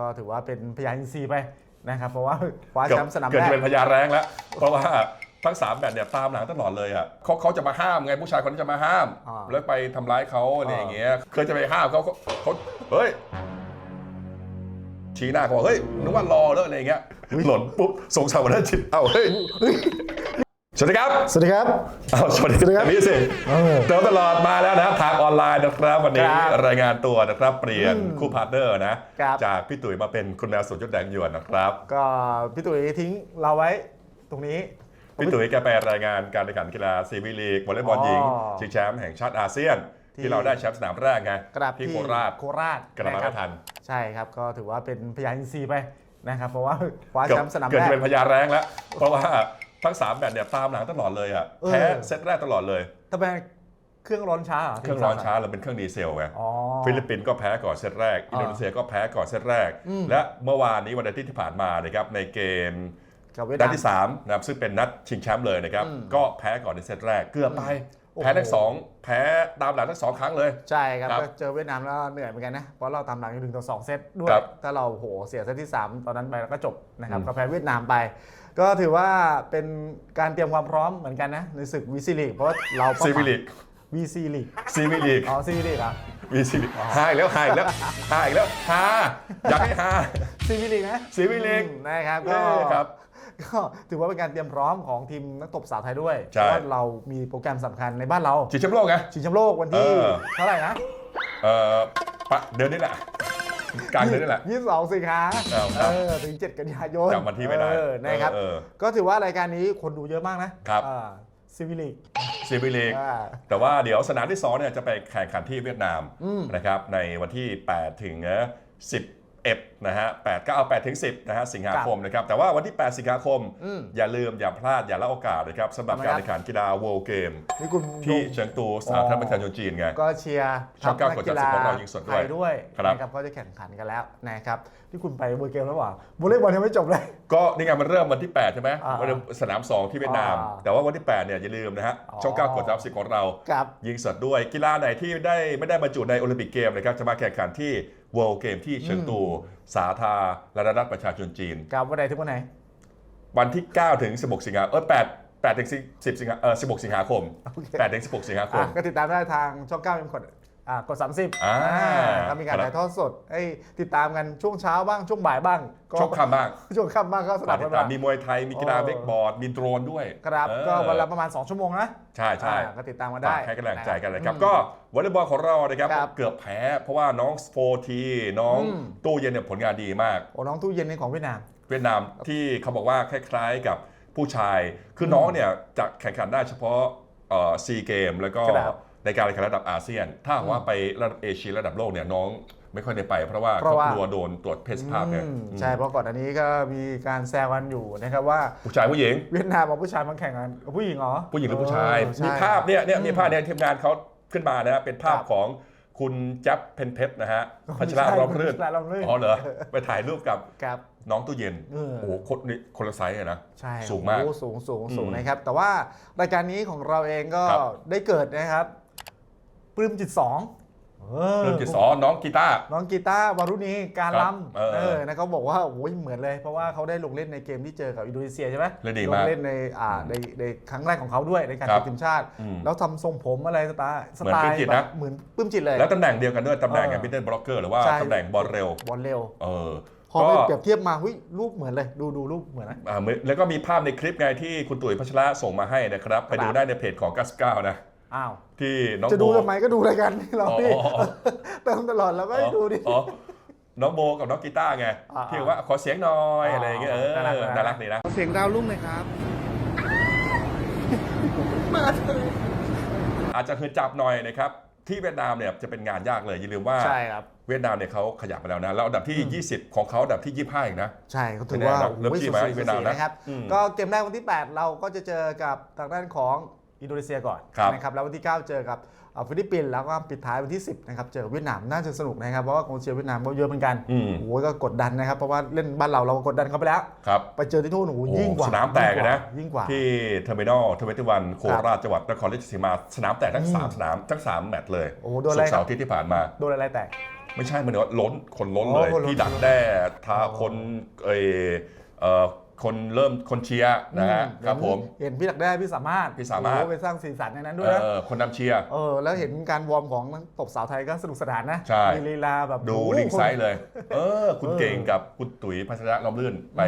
ก็ถือว่าเป็นพยานอินทรีย์ไปนะครับ เพราะว่าคว้าเกือแชบมป์สนามเกือบแรกจะเป็นพยานแรงแล้ว เพราะว่าทั้งสามแมตช์เนี่ยตามหลังตลอดเลยอะเขาเขาจะมาห้ามไงผู้ชายคนนี้จะมาห้าม อ่า แล้วไปทำร้ายเขาอะไรอย่างเงี้ยเคยจะไปห้ามเขาเขาเขาเฮ้ยชี้หน้าเขาบอกเฮ้ยนึกว่ารอแล้วอะไรอย่างเงี้ยหล่นปุ๊บสงสารวันนั้นจิตเอ้าเฮ้ย สวัสดีครับสวัสดีครับอ้าวสวัสดีสวัสดีครับนี่สิเออเติมตลอดมาแล้วนะครับทางออนไลน์นะครับวันนี้ครับรายงานตัวนะครับเปลี่ยนอืมคู่พาร์ทเนอร์นะครับ จากพี่ตุ๋ยมาเป็นคุณแมวสุดยอดแดงหยวนนะครับก็พี่ตุ๋ยทิ้งเราไว้ตรงนี้ พี่ตุ๋ยแกไปรายงานการแข่งขันกีฬาซีวีลีกวอลเลย์บอลอ๋อหญิงชิงแชมป์แห่งชาติอาเซียน ที่ ที่เราได้แชมป์สนามแรกไงกราบที่โคราชโคราชกระมานะคไม่รับทันใช่ครับ ก็ถือว่าเป็นพยานอินทรีย์ไปนะครับ เพราะว่าคว้าเกือแชบมป์สนามเกือบแรจะกเป็นพยานแรงแล้ว เพราะว่า ทั้งสามแมตช์เนี่ยตามหลังตลอดเลยอะเออ แพ้เซตแรกตลอดเลย ทำไมเครื่องร้อนช้าหเครื่องร้อนช้าเราเป็นเครื่องดีเซลไงอ๋อ ฟิลิปปินส์ก็แพ้ก่อนเซตแรก อินโดนีเซียก็แพ้ก่อนเซตแรก อืม และเมื่อวานนี้วันอาทิตย์ที่ผ่านมานะครับในเกม กับเวียดนัดนาม ที่3นะครับซึ่งเป็นนัดชิงแชมป์เลยนะครับ อืมก็แพ้ก่อนในเซตแรกเกือบไป โอ้โห แพ้ทั้งสองแพ้ตามหลังทั้งสองครั้งเลย ใช่ครับครับ ก็เจอเวียดนามแล้วเหนื่อยเหมือนกันนะ เพราะเราตามหลังอยู่ถึงต่อสองเซตด้วย ครับถ้าเราโหเสียเซตที่ 3 ตอนนั้นไปแล้วก็จบนะครับอืมก็แพ้เวียดนามไป ก็ถือว่าเป็นการเตรียมความพร้อมเหมือนกันนะ ในศึกวีซีลีกเพราะว่าเราเป้าซีหวิมายลิกวีซีลีกซีวิลิกอ๋อซีวีลีกเหรอวีซีลิกหายแล้วหายแล้วหายแล้วฮาอยากให้ฮาซีวีลีกนะซีวิลีกอืมนะครับก็เอ้ครับ ก็ถือว่าเป็นการเตรียมพร้อมของทีมนักตบสาวไทยด้วยใช่เพราะว่าเรามีโปรแกรมสำคัญในบ้านเราชิงแชมป์โลกไง ชิงแชมป์โลกวันที่เออ เท่าไหร่นะ เอ่อปะเดือนนี้แหละ กลางเดือนนี่แหละ ยี่สิบสองสิงหาเอาคเอรับอถึง7กันยายนจำวันที่ไม่ได้เออนะครับ เออ ก็ถือว่ารายการนี้คนดูเยอะมากนะครับ ซีวิลิก ซีวิลิกแต่ว่าเดี๋ยวสนามที่2เนี่ยจะไปแข่งขันที่เวียดนามอืมนะครับในวันที่ 8 ถึงเอ่อ 11นะฮะ8ก็เอา8ถึง10นะฮะสิงหาคมนะครับแต่ว่าวันที่ 8 สิงหาคมอืมอย่าลืมอย่าพลาดอย่าละโอกาสนะครับสำหรับทำไมการครับแข่งขันกีฬา World Game นี่คุณที่ดูเฉิงตูสาธารณรัฐประชาชนจีนไงก็เชียร์ช่องเก้ากดจัดสิบของเรายิงสดด้วยไทยด้วยครับนะครับก็จะแข่งขันกันแล้วนะครับที่คุณไปเบอร์เกมแล้วว่าวอลเลย์บอลยังไม่จบเลย ก็นี่ไงมันเริ่มวันที่ 8 ใช่ไหมอ่าวันสนาม 2 ที่เวียดนามอ่าแต่ว่าวันที่ 8 เนี่ยอย่าลืมนะฮะอ๋อช่องเก้ากดจับสิบของเรากับยิงสดด้วย กีฬาไหนที่ได้ไม่ได้บรรจุในโอลิมปิกเกมนะครับจะมาแข่งขันที่ World Game ที่เฉิงตู สาธารณรัฐประชาชนจีนกับวันไหนถึงวันไหน วันที่ 9 ถึง 16 สิงหาเออ8 8ถึง10 สิงหาเออ16 สิงหาคมโอเค8ถึง16 สิงหาคอะมก็ติดตามได้ทางช่อง9เอ็มกด อ่ากด 30อ่า ก็มีการครับถ่ายทอดสดให้ติดตามกันช่วงเช้าบ้างช่วงบ่ายบ้างก็ชกคำบ้างช่วงค่ำบ้างก็สฝาลักบติกัดนตามมามีมวยไทยมีกีฬาอ๋อเบกบอร์ดมีโดรนด้วยครับเออก็วันละประมาณ 2 ชั่วโมงนะใช่ใช่อ่าก็ติดตามมาได้ ฝากให้กำลังใจกันเลยครับอืมก็วอลเลย์บอลของเรานะครับครับเกือบแพ้ เพราะว่าน้องโฟทีน้องอืม ตู้เย็นเนี่ยผลงานดีมาก โอ้น้องตู้เย็นนี่ของเวียดนาม เวียดนามที่เขาบอกว่าคล้ายๆกับผู้ชาย คือน้องเนี่ยจะแข่งขันได้เฉพาะซีเกมแล้วก็ครับ ในการแข่งขันระดับอาเซียน ถ้าหากว่าไประดับเอเชียระดับโลกเนี่ยน้องไม่ค่อยได้ไป เพราะว่าเพราะเขาว่ากลัวโดนตรวจเพศสภาพเนี่ยอืมอืมใช่เพราะก่อนอันนี้ก็มีการแซวกันอยู่นะครับว่าผู้ชายผู้หญิง เวียดนามเอาผู้ชายมาแข่งกันกับผู้หญิงเหรอผู้หญิงหรือผู้ชาย เออใมีภาพเนี่ยเนี่ยอืมีภาพเนี่ยทีมงานเขาขึ้นมานะฮะเป็นภาพครับของคุณแจ๊บเพนเพชรนะฮะพัชราล้อมรื่นพัชราล้อมรื่นอ๋อเหรอไปถ่ายรูปกับครับ น้องตู้เย็นเออ โอ้โหคนนี่คนละไซส์อะนะ ใช่สูงมากโอ้สูงสูงสูงอืมนะครับ แต่ว่ารายการนี้ของเราเองก็ครับได้เกิดนะครับ ปลื้มจิตสองเออเริ่มที่สองน้องกีตาร์ น้องกีตาร์วารุณีการครับล้ำเออเออนะเขาบอกว่าโอ้ยเหมือนเลย เพราะว่าเขาได้ลงเล่นในเกมที่เจอกับอินโดนีเซียใช่ไหมเล่นดีลมากงเล่นในอ่าในในครั้งแรกของเขาด้วยในการครัติบดทีมชาติ อืมแล้วทำทรงผมอะไรสไตล์สไตเหมือนปลื้ล์มจิตแบนะบเหมือนปลื้มจิตเลย แล้วตำแหน่งเดียวกันด้วยตำแหน่งเออกับมิดเดิลบล็อกเกอร์หรือว่าใช่ตำแหน่งบอลเร็ว บอลเร็ว เออพอก็ไปเปรียบเทียบมาหุ้ยรูปเหมือนเลย ดูดูรูปเหมือนนะ อ่าเหมือนแล้วก็มีภาพในคลิปไงที่คุณตุ๋ยพัชระส่งมาให้นะครับ ไปดูได้ในเพจของ 99 นะ อ้าวที่น้องจะโบ ดูทำไมก็ดูรายการนี้เราอ๋อ พี่อ๋ออ๋อเติมตลอดแล้วก็ให้ดูดิ อ๋อน้องโบกับน้องกีตาร์ไงอ่าที่บอกว่าขอเสียงหน่อยอ๋อออะไรอย่างเงี้ยเออน่ารักน่ารัก น่ารักดีนะ เสียงดาวรุ่งเลยครับ อาจจะคือจับหน่อยนะครับ ที่เวียดนามเนี่ยจะเป็นงานยากเลย อย่าลืมว่า ใช่ครับ เวียดนามเนี่ยเขาขยับไปแล้วนะ แล้วอันดับที่ 20 ของเขาอันดับที่ 25อีกนะ ใช่เขาถือว่าเป็นไงครับเริ่มโอ้ยจี้สุดไหมๆเวียดนามนะนะครับ อืมก็เกมแรกวันที่ 8 เราก็จะเจอกับทางด้านของ อินโดนีเซียก่อนครับนะครับแล้ววันที่ 9 เจอกับอ่าฟิลิปปินส์แล้วก็ปิดท้ายวันที่ 10นะครับเจอกับเวียดนามน่าจะสนุกนะครับเพราะว่ากองเชียร์เวียดนามก็เยอะเหมือนกันอืมโอ้ยก็กดดันนะครับเพราะว่าเล่นบ้านเราเราก็กดดันเขาไปแล้วครับไปเจอที่นู่นโอ้โหโอ้ยิ่งกว่าสนามแตกเลยนะยิ่งกว่าที่เทอร์มินอลทเวนตี้วันโคราชจังหวัดนครราชสีมาสนามแตกทั้ง 3 สนามทั้ง 3 แมตช์เลยโอ้โหโดนอะไรศุกร์เสาร์อาทิตย์ที่ผ่านมาโดนอะไรแตก ไม่ใช่มันว่าล้นคนล้นอ๋อเลยคนล้นที่ดักแด้ทาอ๋อคนเออเอ่อ คนเริ่มคนเชียร์นะฮะอืครับผม เห็นพี่ดักแด้พี่สามารถพี่สามารถ โอ้ไปสร้างสีสันในนั้นด้วยเอนะอคนนำเชียร์ เออแล้วเห็นการวอร์มของนักตบสาวไทยก็สนุกสนานนะใช่ มีลีลาแบบดูโอ้โหลิงก์ไซด์เลย เออ คุณเออเก่งกับคุณตุ๋ยพัชระล้อมลื่นไป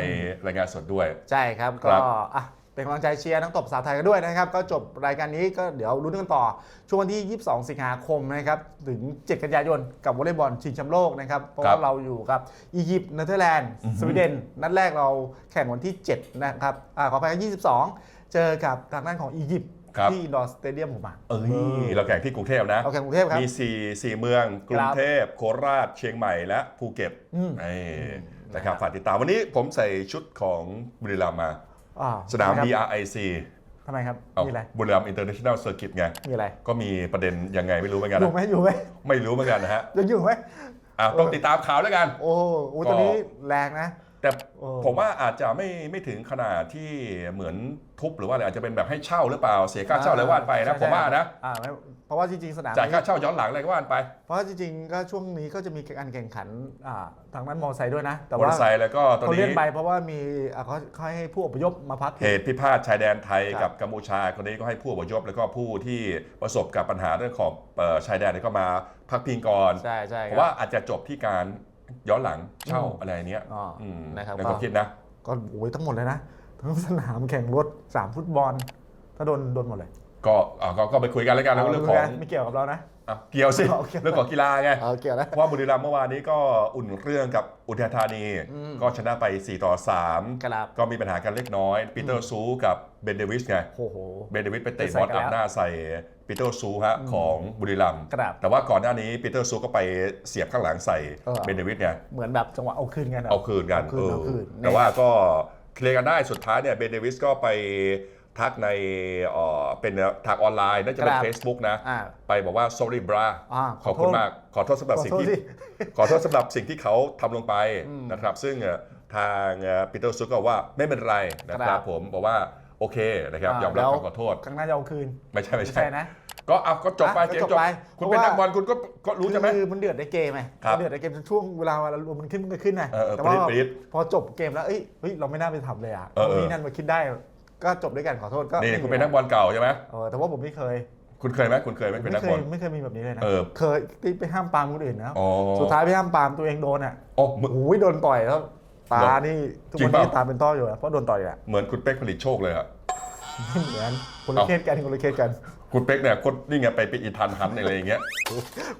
รายงานสดด้วย ใช่ครับครัก็บอะ เป็นกำลังใจเชียร์นักตบสาวไทยกันด้วยนะครับ ก็จบรายการนี้ก็เดี๋ยวลุ้นกันต่อ ช่วงวันที่ 22 สิงหาคมนะครับ ถึง 7 กันยายน กับวอลเลย์บอลชิงแชมป์โลกนะครับ เพราะครัว่าบเราอยู่กับอียิปต์เนเธอร์แลนด์อือฮึสวีเดน นัดแรกเราแข่งวันที่ 7 นะครับอ่าขออภัยครับ22 เจอกับทางด้านของอียิปต์ครับที่อินดอร์สเตเดียมผมอะเอ้ยเราแข่งที่กรุงเทพนะเราแข่งกรุงเทพครับมีสี่สี่เมือง กรุงเทพโคราชเชียงใหม่และภูเก็ตอืมเอ้ยอืมนะครับนะครับฝากติดตามวันนี้ผมใส่ชุดของบุรีรัมย์มา อ่สนามครับ BRIC ทำไมครับ เอามีอะไร บุรีรัมย์อินเตอร์เนชั่นแนลเซอร์กิตไง มีอะไร ก็มีประเด็นยังไงไม่รู้เหมือนกันอยู่นะไหมอยู่ไหมไม่รู้เหมือนกันนะฮะยังอยู่ไหม อะต้องติดตามข่าวแล้วกัน โอ้โหโอ้ตอนนี้แรงนะ แต่โอ้ผมว่าอาจจะไม่ไม่ถึงขนาดที่เหมือนทุบหรือว่าอะไรอาจจะเป็นแบบให้เช่าหรือเปล่าเสียค่าเช่าอะไรว่าไปนะใช่ผมว่านะ อ่าไม่ เพราะว่าจริงๆสนามจ่ายค่านี้เช่าย้อนหลังอะไรก็ว่าไป เพราะว่าจริงๆก็ช่วงนี้ก็จะมีการแข่งขันอ่าทางด้านมอเตอร์ไซค์ด้วยนะ แต่มอเตอว่าร์ไซค์แล้วก็ตอนเขานี้เลื่อนไปเพราะว่ามีอ่าเขาเขาให้ผู้อพยพมาพัก เหตุพิพาทชายแดนไทยครักับบกัมพูชาคนนี้ก็ให้ผู้อพยพแล้วก็ผู้ที่ประสบกับปัญหาเรื่องของเอ่อชายแดนเนี่ยก็มาพักพิงก่อนใช่ใช่เพคราะรับว่าอาจจะจบที่การย้อนหลังเช่าอืมอะไรเนี้ยอ๋ออมนะครับ ในความก็คิดนะ ก็โอ้ยทั้งหมดเลยนะทั้งสนามแข่งรถสนามฟุตบอลถ้าโดนโดนหมดเลย ก็อะก็ก็ไปคุยกันแล้วกันแล้วเรื่องของไม่เกี่ยวกับเรานะ อะเกี่ยวสิโอเคเรื่องของกีฬาไง เอาเกี่ยวนะเพราะว่าบุรีรัมย์เมื่อวานนี้ก็อุ่นเครื่องกับอุทัยธานี อืม ก็ชนะไป 4 ต่อ3กระลาบก็มีปัญหากันเล็กน้อย ปีเตอร์ซูกับเบนเดวิสไง โอ้โห เบนเดวิสไปเตะไปบใส่อลกันอัดหน้าใส่ปีเตอร์ซูฮะของบุรีรัมย์กระดาบแต่ว่าก่อนหน้านี้ปีเตอร์ซูก็ไปเสียบข้างหลังใส่เออ เบนเดวิสไง เหมือนแบบจังหวะเอาคืนกันอะ เอาคืนกันเอาคืนเออเอาคืนแต่ว่าก็เคลียร์กันได้สุดท้ายเนี่ยเบนเดวิสก็ไป ทักในเอ่อเป็นทักออนไลน์น่าจะเป็น ครับ Facebook นะ อ่า ไปบอกว่า sorry bra อ่าขอบคุณมาก ขอโทษสำหรับขอสิ่งโทษที่สิ ขอโทษสำหรับสิ่งที่เขาทำลงไปอืมนะครับ ซึ่งเอ่อทางปีเตอร์ซุกก็บอกว่าไม่เป็นไรนะคครัรับบ ผมบอกว่าโอเคนะครับอ่ายอมรับแล้วคำขอโทษ ครั้งหน้าจะเอาคืนไม่ใช่ไม่ไม่ใช่ใช่ นะ ก็เอาก็จบไปอะเกมก็จจบบไปคุณเพเป็นราะว่า นักบอลคุณก็ก็รู้ใช่ไหม คือมันเดือดในเกมไงครับมันเดือดในเกมช่วงเวลาเวลามันขึ้นมันก็ขึ้นไงเออเออแต่ว่าปรี๊ดพอจบเกมแล้วเอ้ยเฮ้ยเราไม่น่าไปทำเลยอะเออเออ นี่นั่นมาคิดได้ ก็จบด้วยกันขอโทษก็นี่ไม่คุณเป็นนักบอลเก่าใช่ไหมเออแต่ว่าผมไม่เคย คุณเคยไหมคุณเคยไหมเป็นนัไม่กเคบอยลไม่เคยมีแบบนี้เลยนะเออเคยที่ไปห้ามปรามคนอื่นนะอ๋อสุดท้ายไปห้ามปรามตัวเองโดนอะโอ้มึงโอ้ยโดนต่อยแล้วตาเหรอนี่ทุกจริวังนเปล่านี้ตาเป็นต้ออยู่อะเพราะโดนต่อยอะเหมือนคุณเป๊กผลิตโชคเลยอะไม่เหมือนคนละเอ้าเคสกันคนละเคสกัน คุณเป๊กเนี่ยคนนี่ไงไปเป็นอีทันหันอะไรอย่างเงี้ย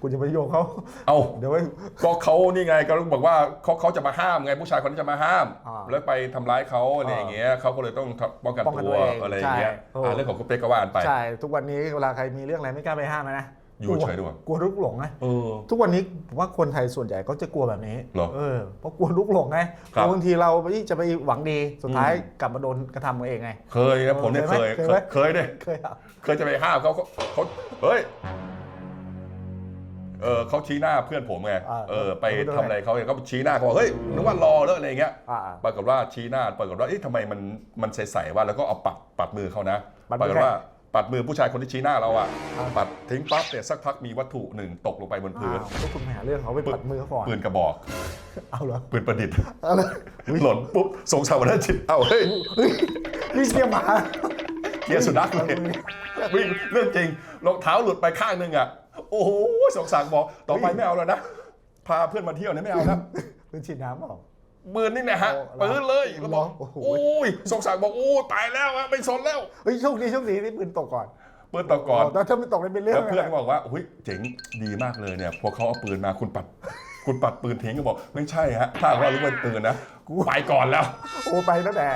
คุณจะไปโยงเขาเอ้าเดี๋ยวไว้ ก็เขานี่ไงก็บอกว่าเขาเขาจะมาห้ามไงผู้ชายคนนี้จะมาห้าม อ่าแล้วไปทำร้ายเขาอะไรอย่างเงี้ยเขาก็เลยต้องป้องกันป้องกันตัวตัวเองอะไรอย่างเงี้ยใช่โอ้อ่าเรื่องของคุณเป๊กก็ว่ากันไป ใช่ ทุกวันนี้เวลาใครมีเรื่องอะไรไม่กล้าไปห้ามนะ อยู่เฉยดีกว่ากลัวลุกหลงไงเออ ทุกวันนี้ผมว่าคนไทยส่วนใหญ่ก็จะกลัวแบบนี้เหรอเออเพราะกลัวลุกหลงไงครับบางทีเราจะไปหวังดีสุดท้ายกลับมาโดนกระทำเองไง เคยนะผมเนี่ยเคยเคยไหม เคยไหมเคยเคยอะเคยจะไปห้ามเขาเขาเขาเฮ้ยเออเขาชี้หน้าเพื่อนผมไงาเออไปทำอะไรเขาเนี่ยเขาชี้หน้าเขาบอกเฮ้ยนึกว่ารอแล้วอะไรอย่างเงี้ย อ่า ปรากฏว่าชี้หน้าปรากฏว่าเอ๊ะทำไมมันมันใสๆว่าแล้วก็เอาปัดปัดมือเขานะ ปัดปมืราอกฏว่า ปัดมือผู้ชายคนที่ชี้หน้าเราอะอ่าปัดทิ้งปั๊บเนี่ยสักพักมีวัตถุหนึ่งตกลงไปบนพื้นอ้าวพวกคุณไปหาเรื่องเขาไปปัดมือเขาก่อนปืนกระบอก เอาเหรอปืนประดิษฐ์เอาเลยหล่นปุ๊บสงสารวันนั้นจิตเอาเฮ้ยนี่เสียหมาเกียร์สุนัขเลยวิ่งเรื่องจริงรองเท้าหลุดไปข้างหนึงอะ โอ้โหสงสารบอกต่อไปไม่เอาแล้วนะ พาเพื่อนมาเที่ยวเนี่ยไม่เอาแล้วปืนฉีดน้ำเปล่า ปืนนี่นะฮะโอ้ปืนเลยแล้วบอกโอ้โหโอ้ยสงสารบอกโอ้ตายแล้วอะไม่สนแล้วเฮ้ยโชคดีโชคดีที่ปืนตกก่อนปืนต่อก่อนแต่ถ้าไม่ตกเลยเป็นเรื่อแล้งวเพื่อนะก็บอกว่าเฮ้ยเจ๋งดีมากเลยเนี่ยพอเขาเอาปืนมาคุณปัดคุณปัดปืนทิ้งก็บอกไม่ใช่ฮะถ้าว่ารู้ว่าเป็นปืนนะกูไปก่อนแล้ว โอ้ไปตั้งแต่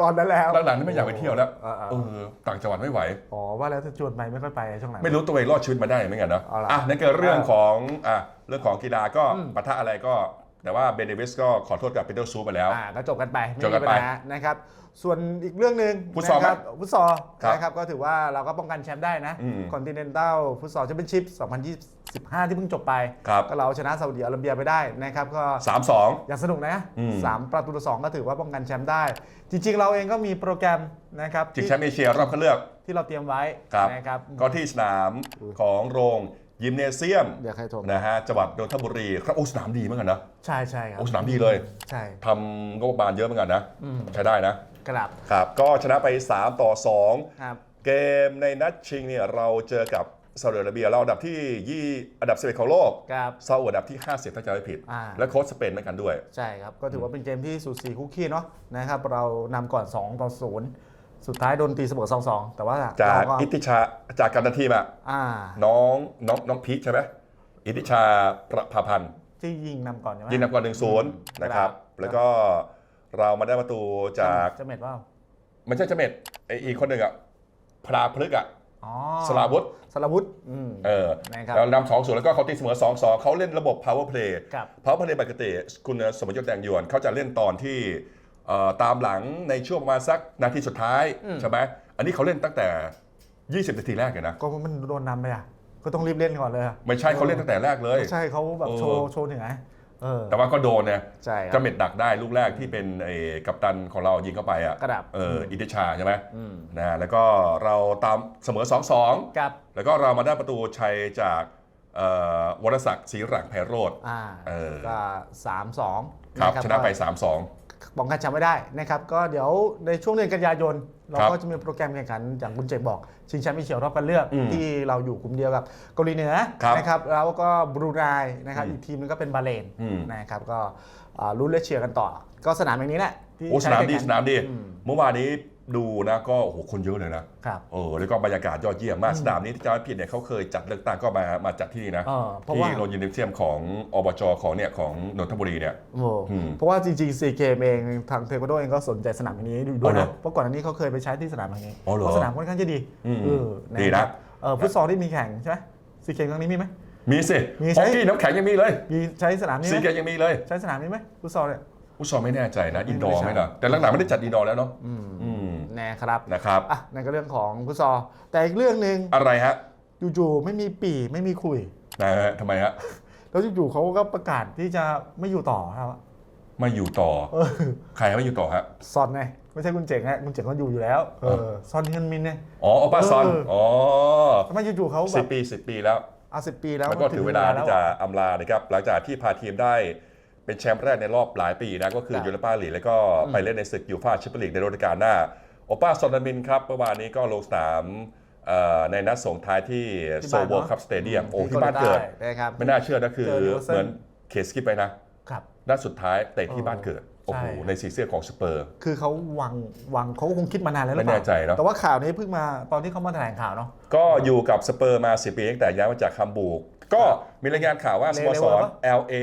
ตอนนั้นแล้วหลังๆนี่ไม่อยากไปเที่ยวแล้วอ่าเออต่างจังหวัดไม่ไหวๆอ๋อว่าแล้วถ้าชวนไปไม่ค่อยไปช่วงไหนไม่รู้ตัวเองรอดชีวิตมาได้เหมือนกันเนาะเอาล่ะอะนั่นคือเรื่องของอะเรื่องของกีฬาก็อืมปะทะอะไรก็ แต่ว่าเบนเดวิสก็ขอโทษกับปีเตอร์ซูไปแล้ว อ่าก็จบกันไปไม่จบกัมีนปัไปญหานะครับ ส่วนอีกเรื่องหนึ่งฟุตซอลไหมนะครับฟุตซอลครับนะครับก็ถือว่าเราก็ป้องกันแชมป์ได้นะอืมคอนติเนนตัลฟุตซอลแชมเปี้ยนชิพ 2025 ที่เพิ่งจบไป ครับ ก็เราชนะซาอุดิอาระเบียไปได้นะครับก็ สามสอง อย่างสนุกนะอืม สามประตูต่อสองก็ถือว่าป้องกันแชมป์ได้ จริง ๆ เราเองก็มีโปรแกรมนะครับจิงที่แชมป์เอเชียรอบคัดเลือก ที่เราเตรียมไว้ครับ นะครับ ก็ที่สนามของโรง ยิมเนเซียมเดี๋ยวใครโทรมา นะฮะจังหวัดนนทบุรีครับโอ้สนามดีเหมือนกันนะใช่ใช่ครับโอ้สนามดีเลยใช่ ทำงบประมาณเยอะเหมือนกันนะอืม ใช้ได้นะ กลับครับก็ชนะไป 3 ต่อ2ครับเกมในนัดชิงเนี่ยเราเจอกับซาอุดิอาระเบียเราอันดับที่ยี่อันดับ11ของโลกครับซาอุอันดับที่ 50 ถ้าจำไม่ผิด อ่า และโค้ชสเปนเหมือนกันด้วย ใช่ครับ ก็ถือว่าเป็นเกมที่สูสีคุกกี้เนาะนะครับ เรานำก่อน 2 ต่อ 0 สุดท้ายโดนตีเสมอ2 2แต่ว่าจากเรอิทธิชาจากการทีมอะอ่าน้องน้องน้องพีคใช่ไหมอิทธิชาประภาพันธ์ที่ยิงนำก่อนใช่ไหมยิงนำก่อนหนึ่งศูนย์นะครับ แล้วก็เรามาได้ประตูจากจะเม็ดว่ามันใช่เจเม็ดไออีกคนหนึ่งอะพลาพลึกษ์อะอ๋อสลาวุธ สลาวุธอืม เออนะครับแล้วนำสองศูนย์แล้วก็เขาตีเสมอสองสองเขาเล่นระบบ power play กับ power play ปกติคุณสมยศแดงยวนเขาจะเล่นตอนที่เอ่อ ตามหลังในช่วงประมาณสักนาทีสุดท้ายอืมใช่ไหมอันนี้เขาเล่นตั้งแต่ 20 นาทีแรกเลยนะ ก็มันโดนนำไปอะก็ต้องรีบเล่นก่อนเลยอะไม่ใช่เขาเล่นตั้งแต่แรกเลยไม่ใช่เขาแบบเออโชว์โชว์ถึงไหนเออแต่ว่าก็โดนเนี่ยใช่คจะรับเม็ดดักได้ลูกแรกที่เป็นไอ้กัปตันของเรายิงเข้าไปอะกระดับเอออิทธิชาใช่ไหมอืมนะแล้วก็เราตามเสมอ 2-2กับแล้วก็เรามาได้ประตูชัยจากเอ่อวรศักดิ์ศรีหลังไพโรธอ่าเออก็สามสองครับชนะไป 3-2 ป้องกันแชมป์ไม่ได้นะครับก็เดี๋ยวในช่วงเดือนกันยายน เราครับก็จะมีโปรแกรมแข่งขันอย่างคุณเจกบอก ชิงแชมป์เอเชียรอบกันเลือกอืมที่เราอยู่กลุ่มเดียวกับเกาหลีเหนือครับนะครับแล้วก็บรูไนนะครับอืมอีกทีมนึงก็เป็นบาห์เรนอืมนะครับก็อ่าลุ้นและเชียร์กันต่อ ก็สนามอย่างนี้แหละที่โอ้สนามดีใช้สนามดีอืมเมื่อวานนี้ ดูนะก็โอ้โหคนเยอะเลยนะครับเออแล้วก็บรรยากาศยอดเยี่ยมมากสนามนี้ที่จำไม่ผิดเนี่ยเขาเคยจัดเลือกตั้งก็มามาจัดที่นี่นะเออเพราะว่า ที่โรงยิมเนเซียมของอบจของเนี่ยของนนทบุรีเนี่ย โอ้โหอืมเพราะว่าจริงๆซีเกมเองทางเทควันโดเองก็สนใจสนามอย่างนี้อยู่ด้วยอ๋อเหรนะอเพราะก่อนอันนี้เขาเคยไปใช้ที่สนามอย่างนี้อ๋อเหรอเพราะสนามค่อนข้างจะดีอืมเออดีนะ ครับเออฟุตซอลที่มีแข่งใช่ไหมซีเกมครั้งนี้มีไหม มีสิมีฮใช่อกกี้น้ำแข็งยังมีเลยมีใช้สนามนี้ซีไหมเกมยังมีเลยใช้สนามนี้ไหมฟุตซอลเนี่ยผู้ชมไม่แน่ใจนะไม่อินดอร์ไม่ไหมใช่นะแต่หลังๆไม่ได้จัดอินดอร์แล้วเนาะอืม อืมแน่ครับนะครับอะนั่นก็เรื่องของฟุตซอลแต่อีกเรื่องหนึ่งอะไรฮะจู่ๆไม่มีปีไม่มีคุยนะฮะทำไมฮะแล้วจู่ๆเขาก็ประกาศที่จะไม่อยู่ต่อครับมาอยู่ต่อเออใครไม่อยู่ต่อฮะซอนไงไม่ใช่คุณเจ๋งไงคุณเจ๋งก็อยู่อยู่แล้วเออซอนเฮนมินไงอ๋อโอป้าซอนเอออ๋อ๋อทำไมจู่ๆเขาแบสิบบปีสิบปีแล้วอาสิบปีแล้วมันก็ถือเวลาแล้ที่จะอำลานะครับหลังจากที่พาทีมได้เป็นแชมป์แรกในรอบหลายปีนะก็คือครับยูโรปาลีกแล้วก็ไปเล่นในศึกยูฟ่าแชมเปี้ยนลีกในฤดูกาลหน้า โอป้าซอนนามินครับเมื่อวานนี้ก็ลงสนามเอ่อในนัดส่งท้ายที่ที่โซบ้านโวเนอะคัพสเตเดียมโอ้ที่บ้านเกิดได้นะครับไม่น่าเชื่อนะคือเจอนิวคาสเซิลเหมือนเคสกิปไปนะครับนัดสุดท้ายเตะที่เออบ้านเกิดโอ้โหใช่ในสีเสื้อของสเปอร์ คือเขาวางวางเขาคงคิดมานานแล้วหรือเปไม่ล่าแน่ใจเนอะแต่ว่าข่าวนี้เพิ่งมาตอนที่เขามาแถลงข่าวเนาะก็อยู่กับสเปอร์มา10ปีตั้งแต่ย้ายมาจากฮัมบูร์ก ก็มีรายงานข่าวว่าสโมสร LA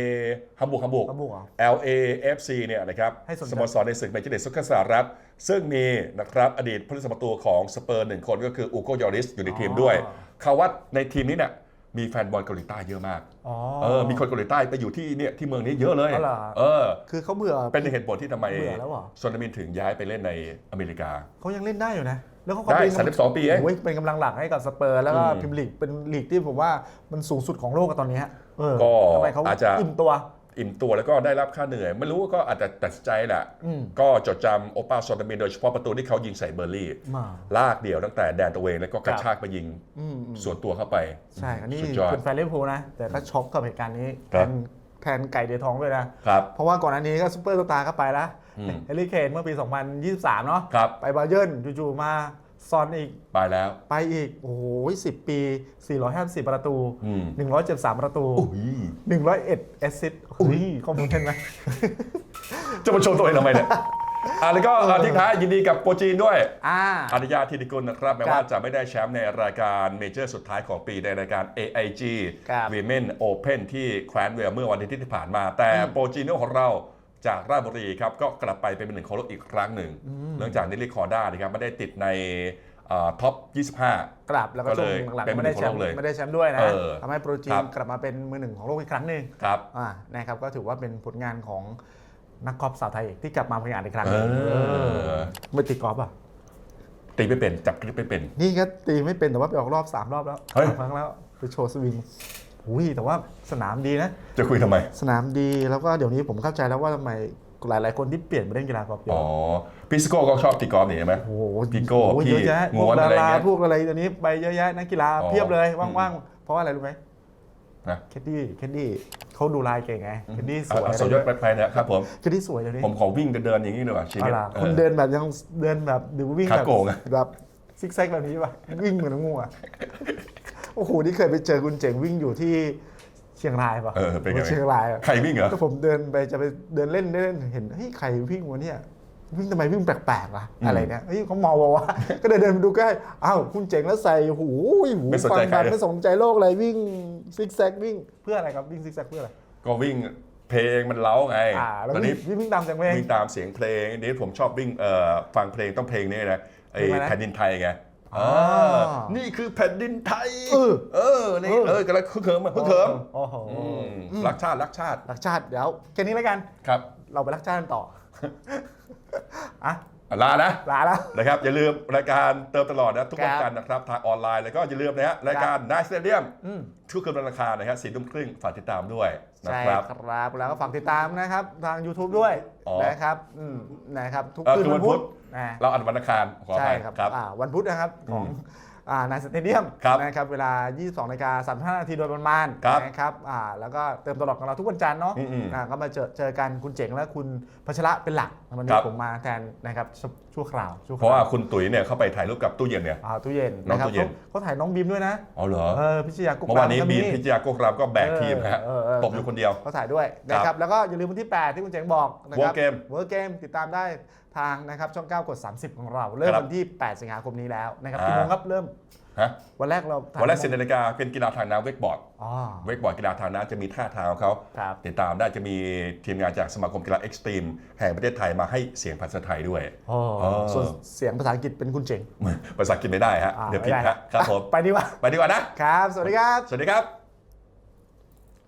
ฮัมบูร์กฮัมบูร์กเขาบอกเหรอ LAFC เนี่ยนะครับให้สนใจ สโมสรในศึกเมเจอร์ลีกซักเกอร์สหรัฐ ซึ่งมีนะครับอดีตผู้เล่นสประตูของสเปอร์หนึ่งคนก็คืออูโกยอริสอยู่ในทีมด้วย เขาว่าในทีมนี้เนี่ยมีแฟนบอลเกาหลีใต้เยอะมากอ๋อ เออมีคนเกาหลีใต้ไปอยู่ที่เนี่ยที่เมืองนี้เยอะเลยอ๋อเหรอ เออ คือเขาเบื่อ เป็นเหตุผลที่ทำไมเบื่อแล้วเหรอซอนนามินถึงย้ายไปเล่นในอเมริกา เขายังเล่นได้อยู่นะ แล้วเขาก็ได้เป็น32 ปีเองโอ้ยเป็นกำลังหลักให้กับสเปอร์แล้วก็อืมพรีเมียร์ลีกเป็นลีกที่ผมว่ามันสูงสุดของโลกอะตอนนี้ฮะเออก็ทำไมเขาอาจจะอิ่มตัวอิ่มตัวแล้วก็ได้รับค่าเหนื่อย ไม่รู้ว่าก็อาจจะตัดสินใจแหละอืมก็จดจำโอป้าซอนนามินโดยเฉพาะประตูที่เขายิงใส่เบอร์ลี่มาลากเดี่ยวตั้งแต่แดนตะเวนแล้วก็กระชากไปยิงอืมอืมส่วนตัวเข้าไป ใช่อันนี้สุดยอดเป็นแฟนลิเวอร์พูลนะ แต่ก็ช็อกกับเหตุการณ์นี้ค แทรับนแทนไก่เดทองด้วยนะ ครับ เพราะว่าก่อนอันนี้ก็ซูเปอร์สตาร์ก็ไปแล้วอืม เฮลิเคนเมื่อปี 2023 เนาะครับ ไปบาเยิร์นจู่ๆมาซอนอีกไปแล้ว ไปอีก โอ้โห10 ปี 450ประตู อืม 173 ประตูโอ้ย101 แอสซิสต์เฮ้ยข้อมูลเท่นไหม จะมาโชว์ตัวเองทำไมเนี่ย อะแล้วก็อะทิ้งท้ายยินดีกับโปรจีนด้วย อ่า อนุญาตธิติกุลนะครับแม้ครับว่าจะไม่ได้แชมป์ในรายการเมเจอร์สุดท้ายของปีในรายการ AIG ครับ Women Open ที่แคว้นเวลเมื่อวันอาทิตย์ที่ผ่านมา แต่อืมโปรจีโนของเราจากราชบุรีครับ ก็กลับไปเป็นหนึ่งของโลกอีกครั้งหนึ่งเนื่องจากนิลิคอร์ด้านะครับไม่ได้ติดในท็อป 25 กลับแล้วก็ก็ช่วเลยงหลังเป็นๆไม่ได้แชมมือหนึ่งของโลกเลยป์ไม่ได้แชมป์ด้วยนะเออทำให้โปรจีครันบ กลับมาเป็นมือหนึ่งของโลกอีกครั้งหนึ่งครับ อ่านะครับก็ถือว่าเป็นผลงานของ นักกอล์ฟสาวไทยที่กลับมาผลงานอีกครั้งหเอนึ่งอไม่ตีกอล์ฟอะ ตีไม่เป็นจับคลิปไม่เป็น นี่ก็ตีไม่เป็นแต่ว่าไปออกรอบ 3 รอบแล้วเฮ้ย สามครั้งแล้วไปโชว์สวิงอุ้ยแต่ว่าสนามดีนะ จะคุยทำไม สนามดีแล้วก็เดี๋ยวนี้ผมเข้าใจแล้วว่าทำไมหลาย ๆ คนที่เปลี่ยนไปเล่นกีฬากอล์ฟเยอ๋ออะพิสโก้ก็ชอบตีกอล์ฟนี่ใช่ไหม โอ้โหพิโก้โอ้โหพี่เยอะแยะพง้วกวนดาอะไรราเงี้ยพวกอะไรตัวนี้ไปเยอะแยะนักกีฬาอ๋อ เพียบเลยอืมว่าง ๆ เพราะว่าอะไรรู้ไหม นะแคดดี้แคดดี้เขาดูลายเก่งไงแคดดี้สวยเอาสมยศไปๆนะครับผมแคดดี้สวยเดี๋ยวนี้ผมขอวิ่งเดินๆอย่างนี้ดีกว่าชีเอาวิตล่ะเออคุณเดินแบบยังเดินแบบดูวิ่งขาแบบโกงอะแบบซิกแซกแบบนี้ป่ะวิ่งเหมือนงูอะโอ้โหนี่เคยไปเจอคุณเจ๋งวิ่งอยู่ที่เชียงรายป่ะเออเป็นไงเชียงรายอะใครวิ่งเหรอก็ผมเดินไปจะไปเดินเล่นเล่นเห็นเฮ้ยใครวิ่งวะเนี่ย วิ่งทำไมวิ่งแปลกๆวะอืมอะไรเนี่ยเฮ้ยเขาเมาวะวะก็เดินเดินไปดูใกล้อ้าวคุณเจ๋งแล้วใส่หูหูไม่สนฟัใจงใครแบบเลยไม่สนใจโลกอะไรวิ่งซิกแซกวิ่งเพื่ออะไรครับวิ่งซิกแซกเพื่ออะไรก็วิ่งเพลงมันเล้าไงอ่าแล้วตอนวิ่นี้งวิ่งตามเสียงเพลงวิ่งตามเสียงเพลงนี่ผมชอบวิ่งเอ่อฟังเพลงต้องเพลงนี้นะไอ้เพลงอะไรนะแผ่นดินไทยไงอ๋อเออนี่คือแผ่นดินไทย เออเออนี่เออเออกำลังคึกเขิมอะคึกเขิมโอ้โหอืมรักชาติรักชาติรักชาติเดี๋ยวแค่นี้แล้วกันครับ เราไปรักชาติกันต่อ อะลานะลาแล้ว นะครับ อย่าลืมรายการเติมตลอดนะทุกวันครับจันทร์นะครับ ทางออนไลน์แล้วก็อย่าลืมนะฮะรายการนายสเตเดียมอืม ทุกคืนวันอังคารนะครับสี่ทุ่มครึ่งฝากติดตามด้วยนะใช่คครัรับ บ แล้วก็ฝากติดตามนะครับทาง YouTube ด้วยอ๋อนะครับอืมนะครับ ทุกเอ่อคืนคือวัวันนพุพุธ ธนะเราอัดวันอังคารขออใช่ภัยครับครับ อ่าวันพุธนะครับของ อืมอ่านายสเตเดียมครับนะครับเวลา 22นาฬิกา35นาทีโดยประมาณครับนะครับอ่าแล้วก็เติมตลอดของเราทุกวันจันทร์เนาะอืมๆอ่าก็มาเจอเจอกันคุณเจ๋งและคุณพัชระเป็นหลักวันคนี้รับผมมาแทนนะครับชั่วคราวชั่วคเพราะราวว่าคุณตุ๋ยเนี่ยเข้าไปถ่ายรูปกับตู้เย็นเนี่ย อ่าตู้เย็นน้องนะครับตู้เย็น เขาเขาถ่ายน้องบีมด้วยนะอ๋อเหรอ เออพิชยากุ๊กเมื่อวานนี้ก็ บีมพิจยาโกกรามก็แบกทีมฮะเออเออเออ ตบอยู่คนเดียว เขาถ่ายด้วยนะครับแล้วก็อย่าลืมวันที่ 8 ที่คุณเจ๋งบอกนะครั War Game เวิร์กเกมติดตามได้ทางนะครับช่อง 9 กด 30 ของเรา เริ่มครับวันที่ 8 สิงหาคมนี้แล้วนะครับอ่า กี่โมงครับเริ่ม ฮะวันแรกเราถ่ายวันแรกสิบนาฬิกาเป็นกีฬาทางน้ำเวกบอร์ดอ๋อเวกบอร์ดกีฬาทางน้ำจะมีท่าทางของเขาครับติดตามได้จะมีทีมงานจากสมาคมกีฬาเอ็กซ์ตรีมแห่งประเทศไทยมาให้เสียงภาษาไทยด้วยอ๋ออ๋อส่วนเสียงภาษาอังกฤษเป็นคุณเจ๋งภาษาอังกฤษไม่ได้ฮะอ่าเดี๋ยวผิดไม่ไฮะครับผมไปดีกว่าไปดีกว่านะครับ สวัสดีครับ สวัสดีครับ